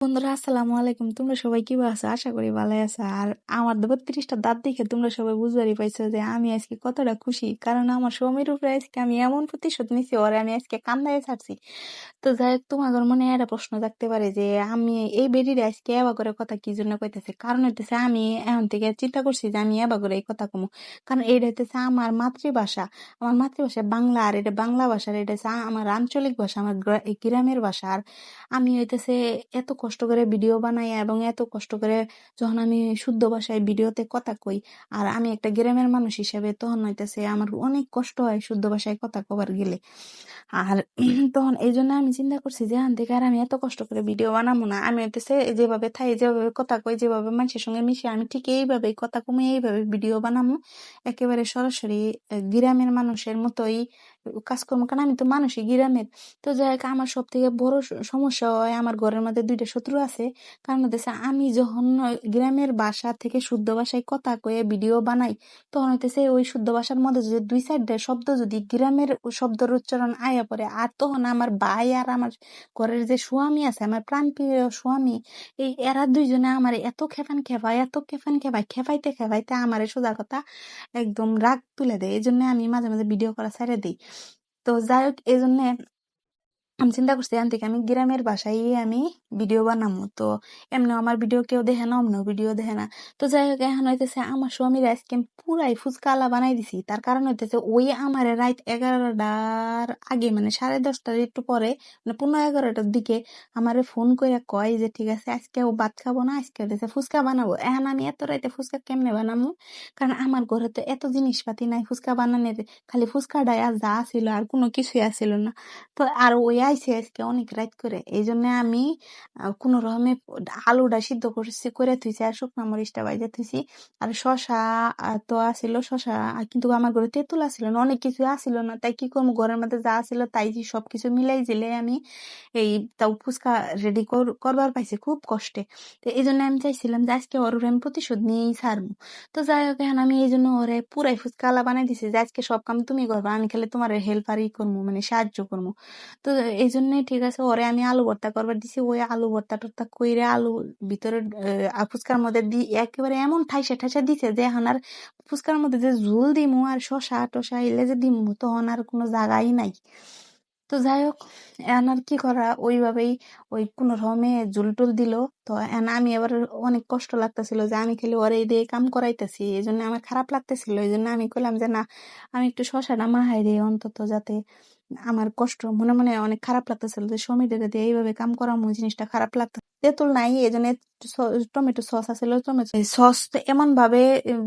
বন্ধুরা, আসসালামু আলাইকুম। তোমরা সবাই কি আছো? আশা করি ভালো আছো। আর আমার বত্রিশটা দাঁত দেখে তোমরা সবাই বুঝবারই পাইছো যে আমি আজকে কতটা খুশি। কারণ আমার স্বামীর উপরে আজকে আমি এমন প্রতিশোধ নিছি, ওরে আমি আজকে কান্দায় ছাড়ছি। তো যাই হোক, তোমাদের মনে একটা প্রশ্ন থাকতে পারে যে আমি এই বেডিরে আজকে এবা করে কথা কি জন্য কইতেছে? কারণ হইতেছে আমি এখন থেকে চিন্তা করছি যে আমি এবা করে এই কথা কমু। কারণ এটা হইতেছে আমার মাতৃভাষা। আমার মাতৃভাষা বাংলা, আর এটা বাংলা ভাষা এটা হচ্ছে আমার আঞ্চলিক ভাষা, আমার গ্রা- গ্রামের ভাষা। আর আমি হইতেছে এত কষ্ট করে ভিডিও বানাই এবং এত কষ্ট করে যখন আমি শুদ্ধ ভাষায় ভিডিওতে কথা কই, আর আমি একটা গ্রামের মানুষ হিসেবে তখন হইতেছে আমার অনেক কষ্ট হয় শুদ্ধ ভাষায় কথা কবার গেলে। আর তখন এই জন্য আমি চিন্তা করছি যে আন থেকে আর আমি এত কষ্ট করে ভিডিও বানাবো না। আমি হইতেছে যেভাবে থাই যেভাবে কথা কই, যেভাবে মানুষের সঙ্গে মিশে আমি ঠিক এইভাবে কথা কমে এইভাবে ভিডিও বানাবো। একেবারে সরাসরি গ্রামের মানুষের মতোই কাজ করব কারণ আমি তো মানুষই, গ্রামের। তো যাই হোক, আমার সব থেকে বড় সমস্যা হয়, আমার ঘরের মধ্যে দুইটা শত্রু আছে। কারণ হইতেছে, আমি যখন গ্রামের বাসা থেকে শুদ্ধ ভাষায় কথা কয়ে ভিডিও বানাই, তখন হইতেছে ওই শুদ্ধ ভাষার মধ্যে যদি দুই সাইডে শব্দ যদি গ্রামের শব্দের উচ্চারণ আয়া পড়ে, আর তখন আমার ভাই আর আমার ঘরের যে স্বামী আছে, আমার প্রাণপ্রিয় স্বামী, এই এরা দুইজনে আমার এত খেপান খেপায়, এত খেপান খেপায়, খেপাইতে খেপাইতে আমার সোজা কথা একদম রাগ তুলে দেয়। এই জন্য আমি মাঝে মাঝে ভিডিও করা ছেড়ে দিই। তো যাই হোক এই জন্য আমি চিন্তা করছি এখান থেকে আমি গ্রামের বাসায় আমি ভিডিও বানাবো তো এমনি আমার ভিডিও কেউ দেখে না অমন ভিডিও দেখে না। তো যাই হোক, এখন হইতেছে আমার স্বামীর আজকে আমি পুরাই ফুচকা আলা বানাই দিছি। তার কারণ হইতেছে ওই আমার রাত এগারোটার আগে মানে সাড়ে দশটার একটু পরে মানে পনেরো এগারোটার দিকে আমারে ফোন করে কয় যে, ঠিক আছে, আজকে ও ভাত খাব না, আজকে হইতেছে ফুচকা বানাবো। এখন আমি এত রাইতে ফুচকা কেমনে বানাবো কারণ আমার ঘরে তো এত জিনিসপাতি নাই, ফুচকা বানানোর, খালি ফুচকাটাই আর যা ছিল আর কোনো কিছুই আসছিল না। তো আর ওই আইসে আজকে অনেক রাত করে। এই জন্য আমি কোনো রকমে আলুটা সিদ্ধ করছি, করে থুইছি আর শুকনো মরিচটা বাইজে থুইছি। আর শশা তো আসিল শশা কিন্তু আমার ঘরে তেঁতুল আসিল না, অনেক কিছু আসিল না। তাই কি করব? ঘরের মধ্যে যা আসিল তাই সবকিছু মিলাই জিলে আমি এই তাও ফুচকা রেডি করবার পাইছি খুব কষ্টে। তো এই জন্য আমি চাইছিলাম যে আজকে ওর আমি প্রতিশোধ নিয়েই ছাড়বো। তো যাই হোক, এখন আমি এই জন্য ওরে পুরাই ফুচকা আলা বানাই দিছি যে আজকে সব কাম তুমি করবা, আমি খালি তোমার হেল্পারই করব মানে সাহায্য করব। তো এই জন্য ঠিক আছে, ওরে আমি আলু ভর্তা করবার দিছি, ওই আলু ভর্তা টর্তা কইরে আলু ভিতরে ফুচকার মধ্যে দি, একেবারে এমন ঠাইসা ঠাইসা দিছে যে এখন আর ফুচকার মধ্যে যে ঝুল দিমু আর শশা টশা এলে যে দিমু তখন আর কোনো জায়গাই নাই। তো যাই হোক, এখন আর কি করা, ওইভাবেই ওই কোনো রকমে জুল টুল দিল। তো এখন আমি এবার অনেক কষ্ট লাগতেছিল যে আমি খালি ওরে দিয়ে কাম করাইতেছি এই জন্য আমার খারাপ লাগতেছিল এই জন্য আমি কইলাম যে না, আমি একটু শশাটা মাহাই দিই অন্তত যাতে আমার কষ্ট মনে মনে অনেক খারাপ লাগতেছিল যে সমীরদের দিয়ে এইভাবে কাম করামু জিনিসটা খারাপ লাগতো তেঁতুল নাই, এই জন্য টমেটো সস আছিল টমেটো সস এমন ভাবে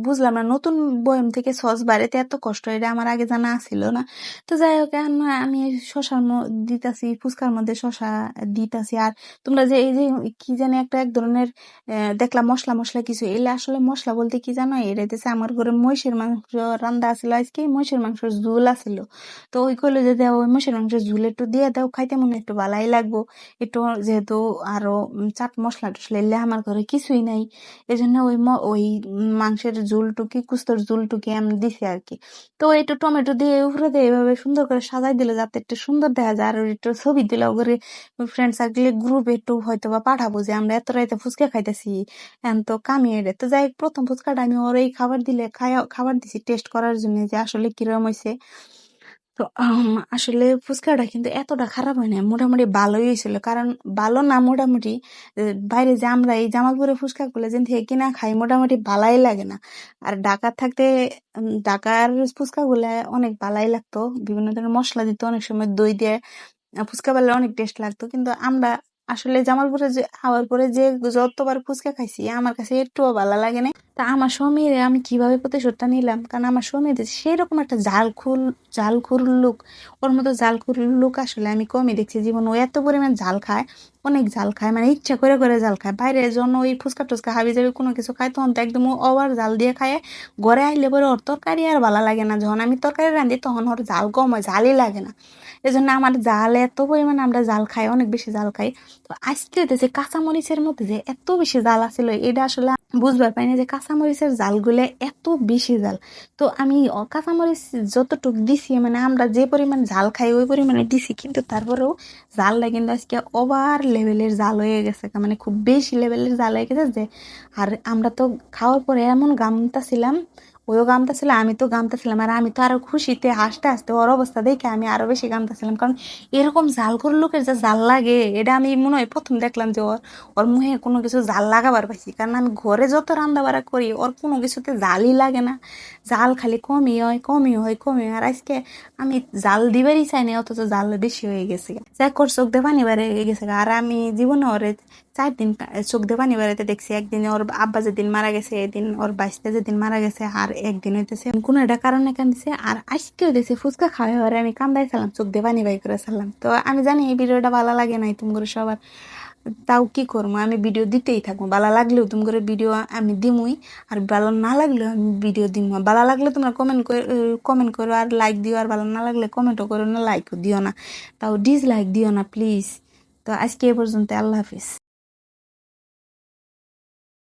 বুঝলাম না, নতুন বয়ম থেকে সস বাড়িতে এত কষ্ট, এটা আমার আগে জানা ছিল না। তো যাই হোক, এখন আমি শশার দিতাছি, ফুচকার মধ্যে শশা দিতাছি, আর তোমরা যে, এই যে, কি জানি একটা এক ধরনের দেখলাম মশলা মশলা কিছু, এলে আসলে মশলা বলতে কি জানো? এটা হইতেছে আমার ঘরে মহিষের মাংস রান্দা আছিল, আজকে মহিষের মাংসের ঝুল আছিল। তো ওই কইলো যে, দেও, ওই মহিষের মাংসের ঝুল একটু দিয়ে দাও, খাইতে মনে একটু ভালাই লাগবো। একটু যেহেতু আরও চাট মশলা টসলা এলে আমার ঘরে কিছুই নাই। এই জন্য ওই ওই মাংসের ঝুলটুকি, কুস্তর ঝুলটুকি আমি দিছি আর কি তো একটু টমেটো দিয়ে উপরে দিয়ে এভাবে সুন্দর করে সাজাই দিলে যাতে একটু সুন্দর দেখা যায়। আর একটু ছবি দিলে ওগুলো ফ্রেন্ড সার্কেলে গ্রুপে একটু হয়তো বা পাঠাবো যে আমরা এত রাইতে ফুচকা খাইতেছি। এখন তো কামিয়ে রে তো যাই প্রথম ফুচকাটা আমি ওর এই খাবার দিলে খায়া- খাবার দিছি টেস্ট করার জন্য যে আসলে কিরম হয়েছে তো আসলে ফুচকাটা কিন্তু এতটা খারাপ হয় না মোটামুটি ভালোই হয়েছিল। কারণ ভালো না মোটামুটি বাইরে যে আমরা এই জামালপুরে ফুচকা গুলো যেন থেকে কিনা খাই, মোটামুটি ভালাই লাগে না। আর ডাকার থাকতে ডাকার ফুচকা গুলো অনেক ভালাই লাগতো। বিভিন্ন ধরনের মশলা দিত অনেক সময় দই দিয়ে ফুচকা বেলা অনেক টেস্ট লাগতো। কিন্তু আমরা আসলে জামালপুরে যে খাওয়ার পরে যে যতবার ফুচকা খাইছি, আমার কাছে একটুও ভালো লাগে না তা আমার স্বামীর আমি কীভাবে প্রতিশোধটা নিলাম? কারণ আমার স্বামীর সেরকম একটা জাল জালখুল জালখুর লোক। ওর মতো জালখুর লোক আসলে আমি কমই দেখছি। জীবন ও এত পরিমাণ জাল খায় অনেক জাল খায় মানে ইচ্ছা করে করে জাল খায়। বাইরে যখন ওই ফুচকা টুচকা হাবি যাবি, কোনো কিছু খায়, তখন তো একদম ওভার জাল দিয়ে খায়। ঘরে আইলে পরে ওর তরকারি আর ভালো লাগে না। যখন আমি তরকারি রাঁধি, তখন ওর জাল কম হয় জালই লাগে না। এজন্য আমার জাল এত পরিমাণে আমরা জাল খাই, অনেক বেশি জাল খাই। তো আজকে হইতেছে কাঁচামরিচের মধ্যে যে এত বেশি জাল আছিল, এটা আসলে বুঝবার পাই না যে কাঁচামরিচের জালগুলো এত বেশি জাল তো আমি কাঁচামরিচ যতটুকু দিছি মানে আমরা যে পরিমাণ জাল খাই, ওই পরিমাণে দিছি, কিন্তু তারপরেও জালটা কিন্তু আজকে ওভার লেভেলের জাল হয়ে গেছে মানে খুব বেশি লেভেলের জাল হয়ে গেছে যে, আর আমরা তো খাওয়ার পরে এমন গামতা ছিলাম ওইও গামতা ছিল আমি তো গামতা ছিলাম আর আমি তো আরও খুশিতে, হাসতে হাসতে ওর অবস্থা দেখে আমি আরও বেশি গামতা ছিলাম কারণ এরকম জাল করে লোকের যে জাল লাগে, এটা আমি মনে হয় প্রথম দেখলাম যে ওর ওর মুখে কোনো কিছু জাল লাগাবার পাইছি। কারণ আমি ঘরে যত রান্না বাড়া করি, ওর কোনো কিছুতে জালই লাগে না। জাল খালি কমই হয় কমই হয় কমই হয়। আর আজকে আমি জাল দিবারই চাই না অথচ জাল বেশি হয়ে গেছে। যাই কর চোখ দিয়ে পানি বেড়ে গেছে আর আমি জীবনে ওরে চার দিন, চোখ দিয়ে পানি দেখছি। একদিন ওর আব্বা যেদিন মারা গেছে, এদিন ওর বাইশটা যেদিন মারা গেছে, আর একদিন হইতেছে কোনো একটা কারণে কান্দিছে, আর আজকে হইতেছে ফুচকা খাওয়া হওয়ার, আমি কান্দাইছিলাম চোখ দিয়ে পানি বাই করে সারলাম তো আমি জানি এই ভিডিওটা ভালো লাগে নাই তুমি করে সবার, তাও কি করব? আমি ভিডিও দিতেই থাকব। ভালো লাগলেও তুমি করে ভিডিও আমি দিমুই, আর ভালো না লাগলেও আমি ভিডিও দিমু। ভালো লাগলে তোমরা কমেন্ট কমেন্ট করো, আর লাইক দিও, আর ভালো না লাগলে কমেন্টও করো না লাইকও দিও না। তাও ডিসলাইক দিও না প্লিজ তো আজকে এ পর্যন্ত আল্লাহ হাফিজ।